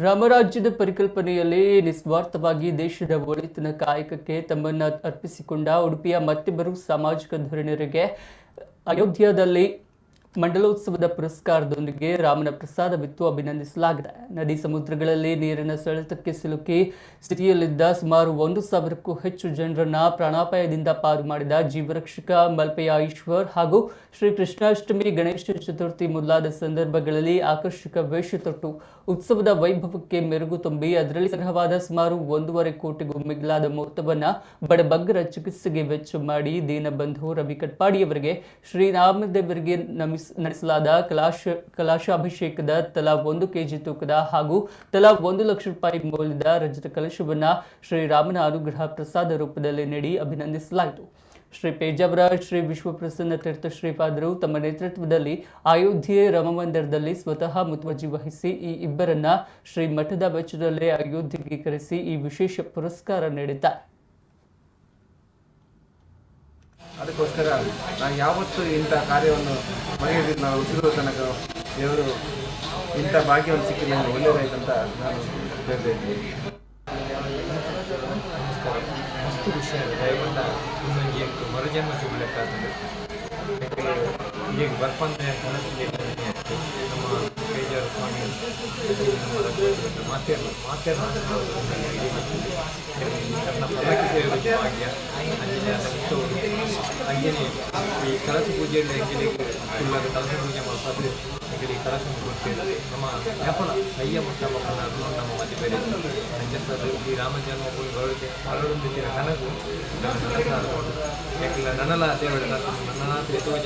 ರಾಮರಾಜ್ಯದ ಪರಿಕಲ್ಪನೆಯಲ್ಲಿ ನಿಸ್ವಾರ್ಥವಾಗಿ ದೇಶದ ಒಳಿತಿನ ಕಾಯಕಕ್ಕೆ ತಮ್ಮನ್ನು ಅರ್ಪಿಸಿಕೊಂಡ ಉಡುಪಿಯ ಮತ್ತಿಬ್ಬರು ಸಾಮಾಜಿಕ ಧೋರಣೆಗೆ ಅಯೋಧ್ಯದಲ್ಲಿ ಮಂಡಲೋತ್ಸವದ ಪುರಸ್ಕಾರದೊಂದಿಗೆ ರಾಮನ ಪ್ರಸಾದವಿತ್ತು ಅಭಿನಂದಿಸಲಾಗಿದೆ. ನದಿ ಸಮುದ್ರಗಳಲ್ಲಿ ನೀರಿನ ಸೆಳೆತಕ್ಕೆ ಸಿಲುಕಿ ಸ್ಥಿತಿಯಲ್ಲಿದ್ದ ಸುಮಾರು ಒಂದು ಸಾವಿರಕ್ಕೂ ಹೆಚ್ಚು ಜನರನ್ನ ಪ್ರಾಣಾಪಾಯದಿಂದ ಪಾರು ಮಾಡಿದ ಜೀವರಕ್ಷಕ ಮಲ್ಪೆಯ ಈಶ್ವರ್ ಹಾಗೂ ಶ್ರೀ ಕೃಷ್ಣಾಷ್ಟಮಿ ಗಣೇಶ ಚತುರ್ಥಿ ಮೊದಲಾದ ಸಂದರ್ಭಗಳಲ್ಲಿ ಆಕರ್ಷಕ ವೇಷ ತೊಟ್ಟು ಉತ್ಸವದ ವೈಭವಕ್ಕೆ ಮೆರುಗು ತುಂಬಿ ಅದರಲ್ಲಿ ಸಂಗ್ರಹವಾದ ಸುಮಾರು ಒಂದೂವರೆ ಕೋಟಿಗೂ ಮಿಗಿಲಾದ ಮೊತ್ತವನ್ನ ಬಡಬಗ್ಗರ ಚಿಕಿತ್ಸೆಗೆ ವೆಚ್ಚ ಮಾಡಿ ದೀನಬಂಧು ರವಿ ಕಟ್ಪಾಡಿಯವರಿಗೆ ಶ್ರೀರಾಮದೇವರಿಗೆ ನಮಿಸ್ ನಡೆಸಲಾದ ಕಲಾಶ, ಕಲಾಶಾಭಿಷೇಕದ ತಲಾ ಒಂದು ಕೆಜಿ ತೂಕದ ಹಾಗೂ ತಲಾ ಒಂದು ಲಕ್ಷ ರೂಪಾಯಿ ಮೌಲ್ಯದ ರಜತ ಕಲಶವನ್ನು ಶ್ರೀರಾಮನ ಅನುಗ್ರಹ ಪ್ರಸಾದ ರೂಪದಲ್ಲಿ ನೀಡಿ ಅಭಿನಂದಿಸಲಾಯಿತು. ಶ್ರೀ ಪೇಜಾವರ ಶ್ರೀ ವಿಶ್ವಪ್ರಸನ್ನ ತೀರ್ಥ ಶ್ರೀಪಾದರು ತಮ್ಮ ನೇತೃತ್ವದಲ್ಲಿ ಅಯೋಧ್ಯೆ ರಮಮಂದಿರದಲ್ಲಿ ಸ್ವತಃ ಮುತುವರ್ಜಿ ವಹಿಸಿ ಈ ಇಬ್ಬರನ್ನ ಶ್ರೀ ಮಠದ ವೆಚ್ಚದಲ್ಲೇ ಅಯೋಧ್ಯೆಗೆ ಕರೆಸಿ ಈ ವಿಶೇಷ ಪುರಸ್ಕಾರ ನೀಡಿದ್ದಾರೆ. ಅದಕ್ಕೋಸ್ಕರ ನಾನು ಯಾವತ್ತೂ ಇಂಥ ಕಾರ್ಯವನ್ನು ಮನೆಯಲ್ಲಿ ನಾವು ಉಸಿರುವ ತನಕ ದೇವರು ಇಂಥ ಭಾಗ್ಯವನ್ನು ಸಿಕ್ಕಿಲ್ಲ ನನಗೆ ಒಳ್ಳೆಯದಾಯ್ತಂತ ನಾನು ಹೇಳ್ತಾ ಇದ್ದೀನಿ. ವಿಷಯ ದಯಗೊಂಡ ನನಗೆ ಮರುಜನ್ಮ ಸಿಗಲಿಕ್ಕಾಗ್ತದೆ ಈಗ ಬರ್ಪಂದ್ರೆ ಕನಸಿಗೆ ನಮ್ಮ ಬೇಜಾರು ಸ್ವಾಮಿ ನಮ್ಮ ಮಾತೇ ಮಾತೇರು ಭಾಗ್ಯ. ಅಲ್ಲಿ ಅಂಜನೆಯ ಅಂಜನೆ ಈ ಕಲಶ ಪೂಜೆಯಲ್ಲಿ ಅಂಜನೆ ಕುಳ್ಳದ ಕಲಶ ಪೂಜೆ ಮಾಡ್ತಾರೆ ಅಂಗಡಿ ಕಲಶ ಕೊಡ್ತೇವೆ ನಮ್ಮ ಕೈಯ ಮುಟ್ಟ ಮಕ್ಕಳನ್ನು ನಮ್ಮ ಮಧ್ಯ ಬೇರೆ ಸರ್ ಈ ರಾಮ ಜನ್ಮಭೂಮಿ ಬರೋದಕ್ಕೆ ಹೊರಡೊಂದಿದ್ದಿರ ಕನಸು ನನಸಾದ ಯಾಕಿಲ್ಲ ನನ್ನಲ್ಲ ದೇವರ ನನ್ನ ಎತ್ತುವ